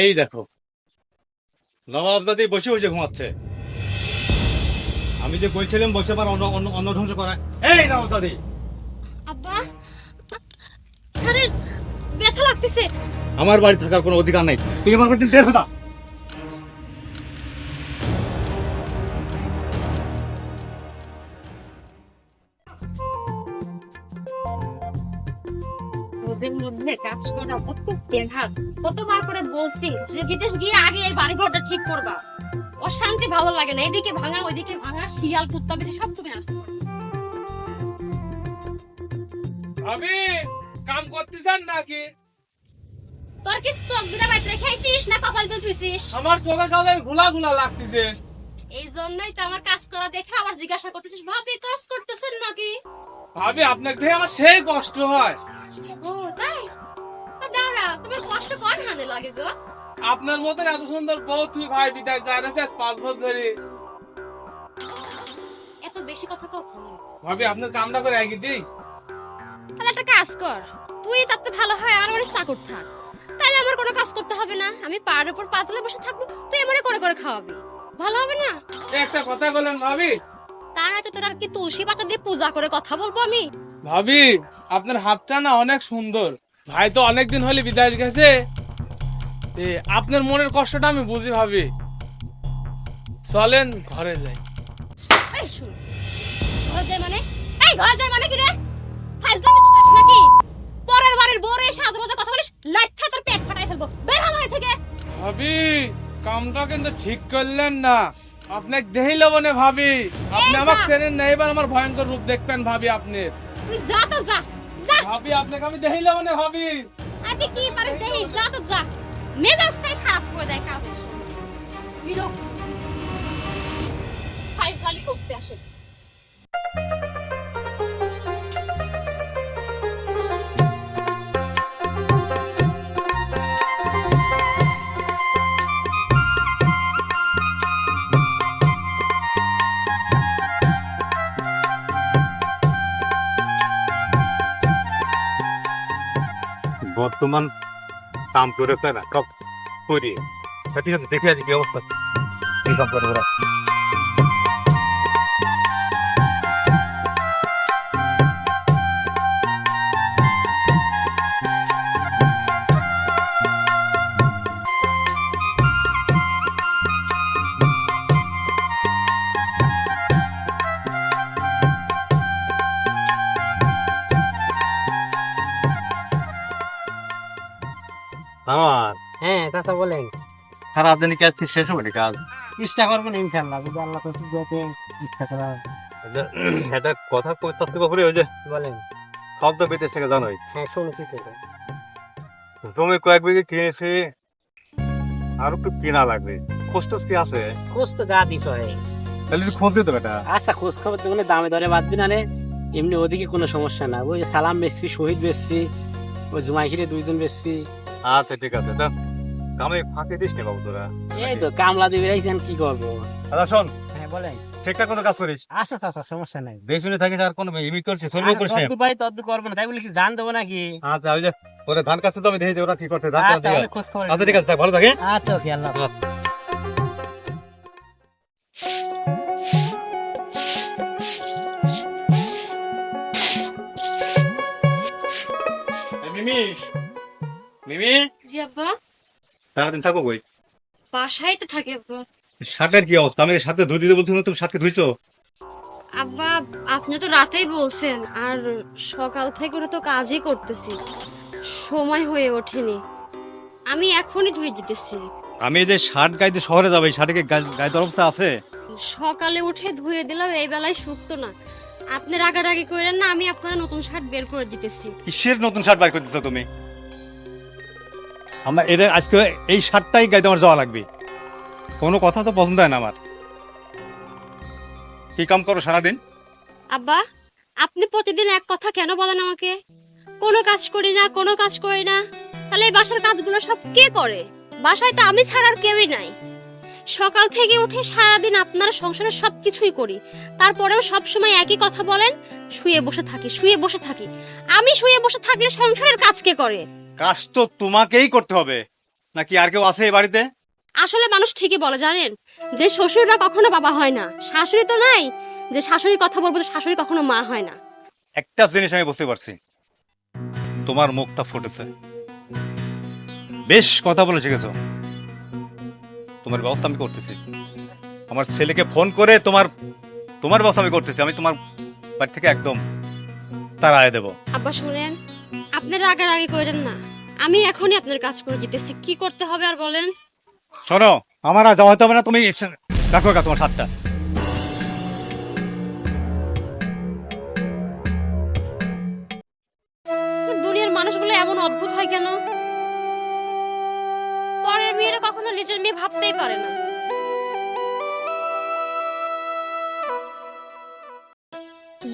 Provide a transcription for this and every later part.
এই দেখো নবাবজাদি বসে বসে ঘুমাচ্ছে। আমি যে বলছিলাম বসে পার অন্য অন্য অন্য ধ্বংস করা এই নবাবজাদি আব্বা স্যারের ব্যথা লাগতেছে। আমার বাড়ি থাকার কোনো অধিকার নাই। তুমি আমার বাড়িতে বের হতা মধ্যে কাজ করা কত দেখা কতবার করে বলছি যে বিদেশ গিয়ে আগে এই বাড়ি ঘরটা ঠিক করবা। অশান্তি ভালো লাগে না। এদিকে ভাঙা ওইদিকে ভাঙা শিয়াল কুত্তা বেশি সব তুমি আসো ভাবি কাম করতেছেন নাকি? তোর কি স্টক দুটা বাইতে রেখেছিস না কপাল তুই থুইছিস আমার চোখে সবাই ঘোলা ঘোলা লাগতেছে। এই জন্যই তো আমার কাজ করা দেখে আবার জিজ্ঞাসা করতেছিস ভাবি কাজ করতেছেন নাকি? ভাবি আপনাকে দেখে আমার সেই কষ্ট হয়। ও তো কষ্ট কর হানে লাগে গো। আপনার মতন এত সুন্দর বউ তুই ভাই বিদায় জানাছে পাঁচ বছর ধরে। এত বেশি কথা কখন ভাবি আপনার কামটা করে দিই। তাহলে একটা কাজ কর। তুই তাতে ভালো হয় আর আমার চাকর থাক। তাহলে আমার কোনো কাজ করতে হবে না। আমি পাড়ের উপর পাতলে বসে থাকব তুই আমারে করে করে খাওয়াবি। ভালো হবে না? একটা কথা বলেন ভাবি। তা নয়তো তোর আর কি তুলসী পাতা দিয়ে পূজা করে কথা বলব আমি? ভাবি আপনার হাতটা না অনেক সুন্দর। ভাই তো অনেকদিন হলে বিদায় গেছে। এ, আপনার মনের কষ্টটা আমি বুঝি ভাবি। চলেন ঘরে যাই। এই শুন ঘরে যায় মানে? এই ঘরে যায় মানে কি রে? ফাইজলামি চুকাস নাকি? পরের বাড়ির বউরে এসে বাজে কথা বলিস লাইটটা তোর পেট ফাটাই ফেলব। বের হ বাড়ি থেকে। ভাবি কামটা কিন্তু ঠিক করলেন না। আপনাকে দেহি না ভাবি। আপনি আমাকে চেনেন না এবার আমার ভয়ঙ্কর রূপ দেখবেন ভাবি আপনি। তুই যা তো যা। ভাবি আপনাকে আমি দেহি লব না ভাবি আজকে কি পারিস দেখিস যা তো যা মেজাজটাই খারাপ করে দেয় কাজের সময় বিরক্ত ফাইজলামি করতে আসে বর্তমান কাম করে না, সব করি ঠিক আছে, দেখে আছি কি অবস্থা। কি কাম করে চাচা বলেন কি আজকে শেষ হবে কাজ চেষ্টা করবেন ইনশাল্লাহ যদি আল্লাহ ইচ্ছা করা এটা কথা কই সত্যি ওই যে বলেন। শব্দ বিদেশ থেকে জানোই। হ্যাঁ শুনেছি তো। জমি কয়েক বিঘে কিনেছি আর একটু কেনা লাগবে। খোঁজ কি আছে? খোঁজ তো দা হয় তাহলে খোঁজ দিতে বেটা আচ্ছা খোঁজ খবর তো কোনো দামে দরে বাঁধবি না রে। এমনি ওদিকে কোনো সমস্যা না। ওই সালাম বেসবি শহীদ বেসবি ওই জুমাইখিরে দুইজন বেসবি আচ্ছা ঠিক আছে তা কামে ফাঁকে দিস না বাবু তোরা। এই তো কামলা দিবে রাইছেন কি করব? দাদা শোন। হ্যাঁ বলেন। ঠিকঠাক মতো কাজ করিস। আচ্ছা চাচা সমস্যা নাই। দেশ শুনে থাকিস আর কোনো ইমি করছিস সরবো করিস না পাই তদ্দু করব না তাই বলে কি জান দেবো নাকি? আচ্ছা ওই যে ওরে ধান কাছে তো আমি দেখি ওরা কি করছে ধান আচ্ছা কাছে আমি খোঁজ খবর আচ্ছা ঠিক আছে থাক, ভালো থাকে। আচ্ছা ওকে আল্লাহ মিমি মিমি। জি আব্বা। সারাদিন থাকো কই? বাসায় তো থাকে আব্বা শার্টের কি অবস্থা? আমি শার্টে ধুই দিতে বলছিলাম তুমি শার্টকে ধুইছো? আব্বা আপনি তো রাতেই বলছেন আর সকাল থেকে ওরা তো কাজই করতেছি। সময় হয়ে ওঠেনি। আমি এখনই ধুয়ে দিতেছি। আমি এই যে শার্ট গাইতে শহরে যাবে এই শার্টে কি গায়ে- গায়ে অবস্থা আছে? সকালে উঠে ধুয়ে দিলাম এই বেলায় শুকতো না। আপনি রাগারাগি করেন না আমি আপনার নতুন শার্ট বের করে দিতেছি। কিসের নতুন শার্ট বের করে দিছো তুমি? আমার এটা আজকে এই শার্টটাই গাইতে আমার যাওয়া লাগবে। কোনো কথা তো পছন্দ হয় না আমার। কি কাম করো সারাদিন? আব্বা, আপনি প্রতিদিন এক কথা কেন বলেন আমাকে? কোনো কাজ করি না, কোনো কাজ করি না। তাহলে এই বাসার কাজগুলো সব কে করে? বাসায় তো আমি ছাড়া আর কেউই নাই। সকাল থেকে উঠে সারাদিন আপনার সংসারের সব কিছুই করি। তারপরেও সব সময় একই কথা বলেন, শুয়ে বসে থাকি, শুয়ে বসে থাকি। আমি শুয়ে বসে থাকলে সংসারের কাজ কে করে? কাজ তো তোমাকেই করতে হবে। নাকি আর কেউ আছে এই বাড়িতে? আসলে মানুষ ঠিকই বলে জানেন? যে শ্বশুররা কখনো বাবা হয় না। শাশুড়ি তো নাই। যে শাশুড়ি কথা বলব যে শাশুড়ি কখনো মা হয় না। একটা জিনিস আমি বুঝতে পারছি। তোমার মুখটা ফুটেছে। বেশ কথা বলে শিখেছ তোমার ব্যবস্থা আমি করতেছি। আমার ছেলেকে ফোন করে তোমার তোমার ব্যবস্থা আমি করতেছি। আমি তোমার বাড়ি থেকে একদম তার আয় দেবো। আব্বা শুনেন। আপনারা আগে আগে করেন না। আমি এখনই আপনার কাজ করে দিতেছি। কি করতে হবে আর বলেন? শোনো আমার আর যাওয়া হবে না। তুমি রাখো একা তোমার সাতটা দুনিয়ার মানুষগুলো এমন অদ্ভুত হয় কেন? পরের মেয়েরা কখনো নিজের মেয়ে ভাবতেই পারে না।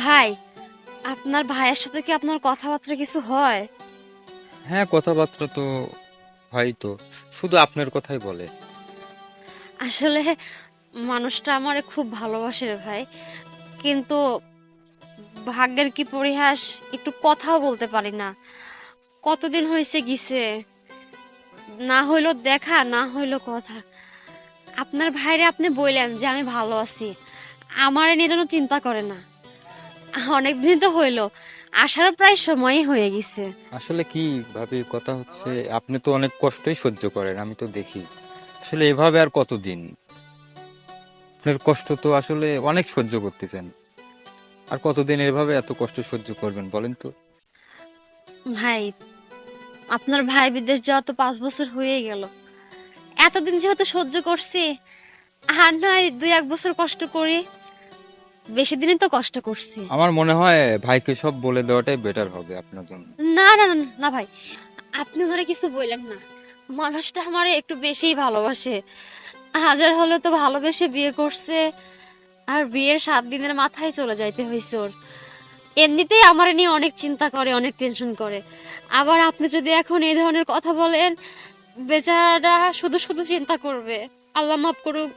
ভাই আপনার ভাইয়ের সাথে কি আপনার কথাবার্তা কিছু হয়? হ্যাঁ কথাবার্তা তো হয় তো। শুধু আপনার কথাই বলে। আসলে মানুষটা আমারে খুব ভালোবাসে রে ভাই। কিন্তু ভাগ্যের কি পরিহাস একটু কথাও বলতে পারি না। কতদিন হয়েছে গিছে? না হইল দেখা না হইল কথা। আপনার ভাইরে আপনি বললেন যে আমি ভালো আছি। আমার নিয়ে যেন চিন্তা করে না। অনেকদিন তো হইল। আসার প্রায় সময়ই হয়ে গেছে। আসলে কি ভাবে কথা হচ্ছে আপনি তো অনেক কষ্টই সহ্য করেন আমি তো দেখি। আসলে এভাবে আর কতদিন? আপনার কষ্ট তো আসলে অনেক সহ্য করতেছেন। আর কতদিন এভাবে এত কষ্ট সহ্য করবেন বলেন তো? ভাই আপনার ভাই বিদেশ যাওয়া তো পাঁচ বছর হয়ে গেল। এতদিন যেহেতু সহ্য করছি আর নয় দুই এক বছর কষ্ট করি বেশি দিনই তো কষ্ট করছি। আমার মনে হয় ভাইকে সব বলে দেওয়াটাই বেটার হবে আপনার জন্য। না না না, না ভাই আপনি ধরে কিছু বললেন না। মানুষটা আমার একটু বেশিই ভালোবাসে। হাজার হলে তো ভালোবেসে বিয়ে করছে আর বিয়ের সাত দিনের মাথায় চলে যাইতে হয়েছে ওর। এমনিতেই আমার নিয়ে অনেক চিন্তা করে অনেক টেনশন করে। আবার আপনি যদি এখন এই ধরনের কথা বলেন বেচারাটা শুধু শুধু চিন্তা করবে। আল্লাহ মাফ করুক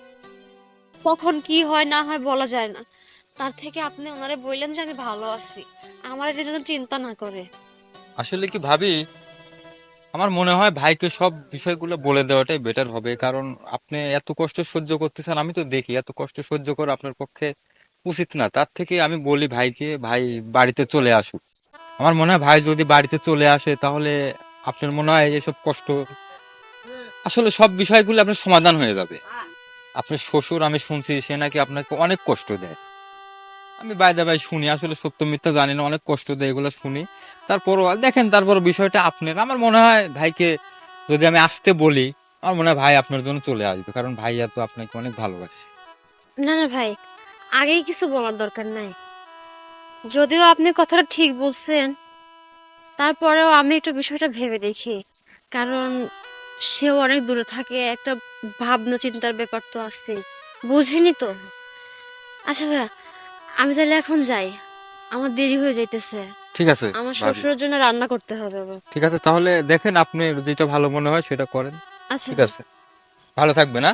কখন কি হয় না হয় বলা যায় না। তার থেকে আপনি ওনারে বললেন যে আমি ভালো আছি। আমার এটা যেন চিন্তা না করে। আসলে কি ভাবি, আমার মনে হয় ভাইকে সব বিষয়গুলো বলে দেওয়াটাই বেটার হবে, কারণ আপনি এত কষ্ট সহ্য করতেছেন, আমি তো দেখি এত কষ্ট সহ্য করা আপনার পক্ষে উচিত না। তার থেকে আমি বলি ভাইকে, ভাই বাড়িতে চলে আসুক। আমার মনে হয় ভাই যদি বাড়িতে চলে আসে, তাহলে আপনার মনে হয় এসব কষ্ট, আসলে সব বিষয়গুলো আপনার সমাধান হয়ে যাবে। আপনার শ্বশুর, আমি শুনছি, সে নাকি আপনাকে অনেক কষ্ট দেয়। আমি বাইদা ভাই শুনি, আসলে সত্য মিথ্যা জানি না, অনেক কষ্ট দেয় এগুলো শুনি। তারপরও দেখেন তারপর বিষয়টা আপনার, আমার মনে হয় ভাইকে যদি আমি আসতে বলি, আমার মনে হয় ভাই আপনার জন্য চলে আসবে, কারণ ভাইয়া তো আপনাকে অনেক ভালোবাসে। না না ভাই, আগেই কিছু বলার দরকার নাই। যদিও আপনি কথাটা ঠিক বলছেন, তারপরেও আমি একটু বিষয়টা ভেবে দেখি, কারণ সেও অনেক দূরে থাকে, একটা ভাবনা চিন্তার ব্যাপার তো আছে বুঝিনি তো? আচ্ছা ভাইয়া আমি তাহলে এখন যাই। আমার দেরি হয়ে যাইতেছে। ঠিক আছে আমার ভাবি। শ্বশুরের জন্য রান্না করতে হবে আবার। ঠিক আছে তাহলে দেখেন আপনি যেটা ভালো মনে হয় সেটা করেন। আচ্ছা। ঠিক আছে। ভালো থাকবে না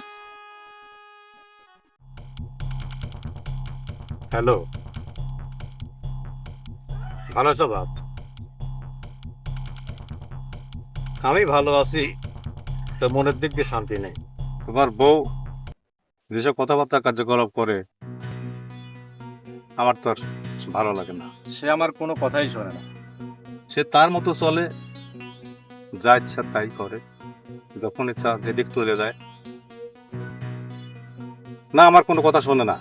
হ্যালো। ভালো আছো বাপ? আমি ভালো আছি তো মনের দিক দিয়ে শান্তি নেই। তোমার বউ যেসব কথাবার্তা কার্যকলাপ করে আমার তো আর ভালো লাগে না। সে আমার কোনো কথাই শোনে না। সে তার মতো চলে, যা ইচ্ছা তাই করে, যখন ইচ্ছা যেদিক চলে যায়। না, আমার কোনো কথা শোনে না।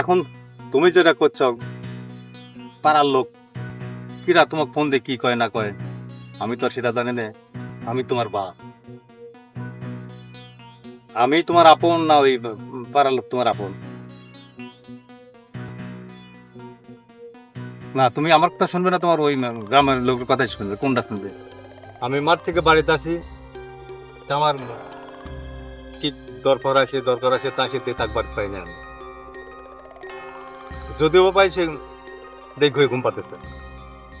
এখন তুমি যেটা করছ, পাড়ার লোক, কিরা তোমাকে ফোন দিয়ে কি কয় না কয়, আমি তো আর সেটা জানি না, আমি তোমার বা আমি তোমার আপন না ওই পাড়ার লোক তোমার আপন। না তুমি আমার কথা শুনবে না তোমার ওই গ্রামের লোকের কথাই শুনবে কোনটা শুনবে? আমি মাঠ থেকে বাড়িতে আসি আমার কি দরকার আছে দরকার আছে তা সে থাকবার পাই না আমি। যদিও পাই সে দেখ ঘুয়ে ঘুম পাতেছে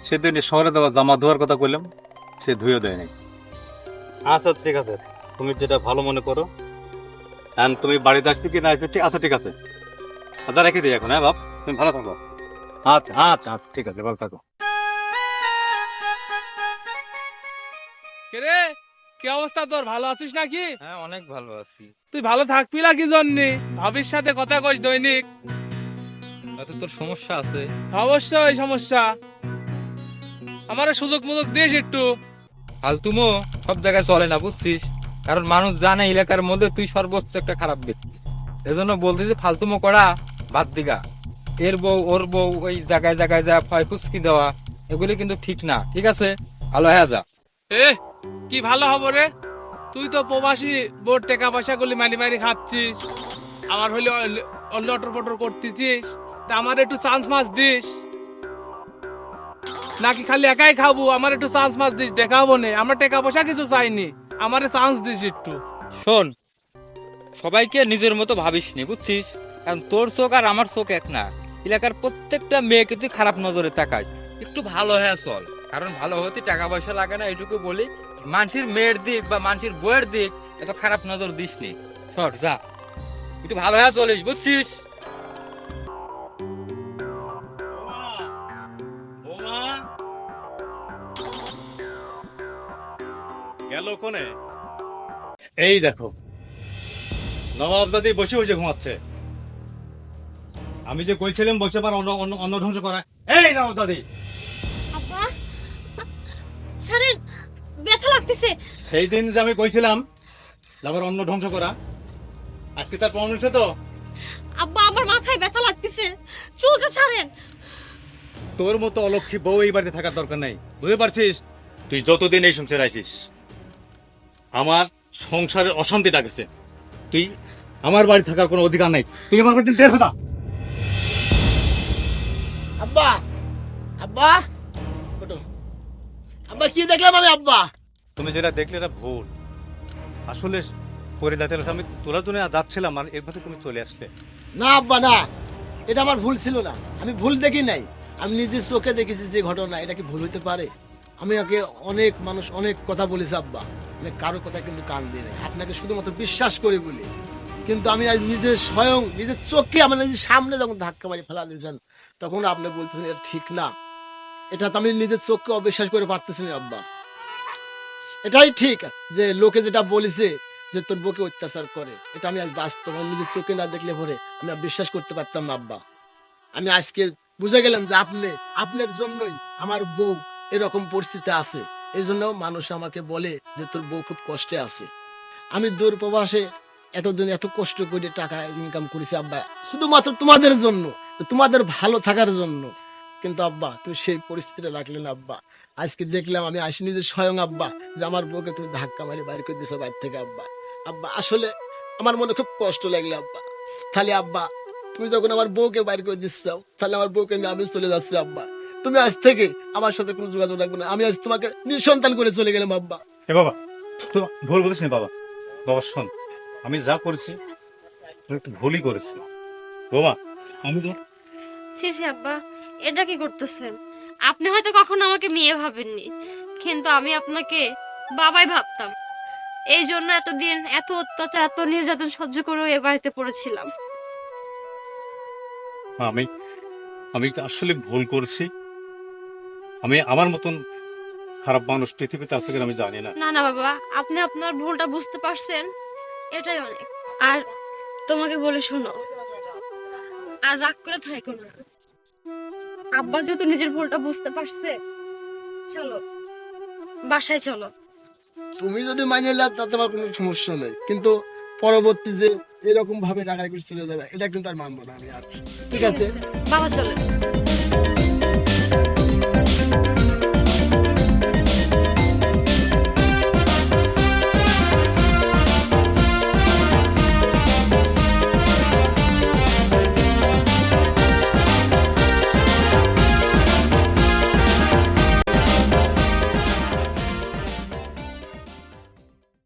সেদিন শহরে দেওয়া জামা ধোয়ার কথা কইলাম সে ধুয়ে দেয় নাই। আচ্ছা ঠিক আছে। তুমি যেটা ভালো মনে করো এখন তুমি বাড়িতে আসবে কি না আসবে? ঠিক আছে ঠিক আছে। আচ্ছা রেখে দিই এখন হ্যাঁ বাপ? তুমি ভালো থাকো। আচ্ছা আচ্ছা আচ্ছা ঠিক আছে ভালো থাকো। কে রে? কি অবস্থা তোর? ভালো আছিস নাকি? হ্যাঁ অনেক ভালো আছি। তুই ভালো থাকবি না কি জন্যে? ভাবির সাথে কথা কইস দৈনিক। তাতে তোর সমস্যা আছে? অবশ্যই সমস্যা। আমার সুযোগ মুযোগ দিস একটু। ফালতুমো সব জায়গায় চলে না বুঝছিস? কারণ মানুষ জানে এলাকার মধ্যে তুই সর্বোচ্চ একটা খারাপ ব্যক্তি। এজন্য বলতেছি ফালতুমো করা বাদ দিগা। এর বউ ওর বউ ওই জায়গায় জায়গায় যা ফয় ফুসকি দেওয়া এগুলি কিন্তু ঠিক না ঠিক আছে? ভালো হয়ে যা। এ কি ভালো হব রে? তুই তো প্রবাসী বোর টাকা পয়সা গুলি মারি মারি খাচ্ছিস। আমার হলে লটর পটর করতেছিস। তা আমার একটু চান্স মাছ দিস। নাকি খালি একাই খাব? আমার একটু চান্স মাছ দিস দেখাবো নে। আমরা টাকা পয়সা কিছু চাইনি। আমারে চান্স দিস একটু। শোন, সবাইকে নিজের মতো ভাবিস নি বুঝছিস? কারণ তোর চোখ আর আমার চোখ এক না। এলাকার প্রত্যেকটা মেয়েকে তুই খারাপ নজরে তাকাস। একটু ভালো হয়ে, চল। কারণ ভালো হতে টাকা পয়সা লাগে না এটুকু বলি। মানুষের মেয়ের দিক বা মানুষের বইয়ের দিক এত খারাপ নজর দিস নি সর, যা। একটু ভালো হয়ে, চলিস, বুঝছিস? গেল কোনে? এই দেখো। নবাব দাদি বসে বসে ঘুমাচ্ছে। আমি যে কইছিলাম বসে পার অন্য অন্য অন্য ধ্বংস করা এই নবাব দাদি! আব্বা ব্যথা লাগতেছে। সেই দিন যে আমি কইছিলাম যে আমার অন্য ধ্বংস করা আজকে তার প্রমাণ হয়েছে তো? আব্বা আমার মাথায় ব্যথা লাগতেছে। চুলটা ছাড়েন। তোর মতো অলক্ষী বউ এই বাড়িতে থাকার দরকার নাই। বুঝতে পারছিস? তুই যতদিন এই সংসারে আছিস। আমার সংসারের অশান্তি ডাকেছে। তুই আমার বাড়ি থাকার কোনো অধিকার নাই। তুই আমার বাড়িতে বের হতা। আব্বা আব্বা। আব্বা কি দেখলাম আমি আব্বা? তুমি যেটা দেখলে এটা ভুল। আসলে পরে যাতে আমি তোলার জন্য যাচ্ছিলাম আর এর মধ্যে তুমি চলে আসলে। না আব্বা না। এটা আমার ভুল ছিল না। আমি ভুল দেখি নাই। আমি নিজের চোখে দেখেছি যে ঘটনা। এটা কি ভুল হতে পারে? আমি ওকে অনেক মানুষ, অনেক কথা বলেছে, আব্বা। মানে কারও কথা কিন্তু কান দিয়ে নাই। আপনাকে শুধুমাত্র বিশ্বাস করি বলে। কিন্তু আমি আজ নিজের স্বয়ং নিজের চোখকে আমার নিজের সামনে যখন ধাক্কা মারি, ফেলা দিয়েছেন, তখন আপনি বলতেছেন, এটা ঠিক না। এটা তো আমি নিজের চোখকে অবিশ্বাস করে পারতেছি না, আব্বা। এটাই ঠিক যে লোকে যেটা বলেছে যে তোর বউকে অত্যাচার করে, এটা আমি আজ বাস্তব। আমি নিজের চোখে না দেখলে পরে আমি বিশ্বাস করতে পারতাম না, আব্বা। আমি আজকে বুঝে গেলাম যে আপনি, আপনার জন্যই আমার বউ এরকম পরিস্থিতি আছে। এই জন্য মানুষ আমাকে বলে যে, তোর বউ খুব কষ্টে আছে। আমি দূর প্রবাসে এতদিন এত কষ্ট করে টাকা ইনকাম করেছি, আব্বা। শুধুমাত্র তোমাদের জন্য, তোমাদের ভালো থাকার জন্য। কিন্তু আব্বা, তুমি সেই পরিস্থিতিটা রাখলে না, আব্বা। আজকে দেখলাম, আমি আসি যে স্বয়ং, আব্বা, যে আমার বউকে তুমি ধাক্কা মারি বাইর করে দিছো বাইর থেকে, আব্বা। আব্বা, আসলে আমার মনে খুব কষ্ট লাগল, আব্বা। তাহলে, আব্বা, তুমি যখন আমার বউকে বাইর করে দিচ্ছ, তাহলে আমার বউকে আমি চলে যাচ্ছি, আব্বা। তুমি আজ থেকে আমার সাথে কোনো যোগাযোগ রাখবে না। আমি আজ তোমাকে নিঃসন্তান করে চলে গেলাম আব্বা। এ বাবা তো ভুল বলিস না বাবা। বাবা শোন আমি যা করেছি একটু ভুলই করেছি বোমা আমি তো সি সি আব্বা এটা কি করতেছেন? আপনি হয়তো কখনো আমাকে মেয়ে ভাবেননি কিন্তু আমি আপনাকে বাবাই ভাবতাম। এই জন্য এতদিন এত অত্যাচার এত নির্যাতন সহ্য করেও এ বাড়িতে পড়েছিলাম। আমি আমি আসলে ভুল করেছি। আমি আমার মতন খারাপ মানুষ পৃথিবীতে আছে কিনা আমি জানি না। না না বাবা আপনি আপনার ভুলটা বুঝতে পারছেন এটাই অনেক। আর তোমাকে বলে শোনো আর রাগ করে থাকো না। আব্বা যেহেতু নিজের ভুলটা বুঝতে পারছে চলো বাসায় চলো। তুমি যদি মাইনে নাও তাতে আমার কোনো সমস্যা নেই। কিন্তু পরবর্তী যে এরকম ভাবে টাকা করে চলে যাবে এটা কিন্তু আর মানবো না আমি আর। ঠিক আছে? বাবা চলে।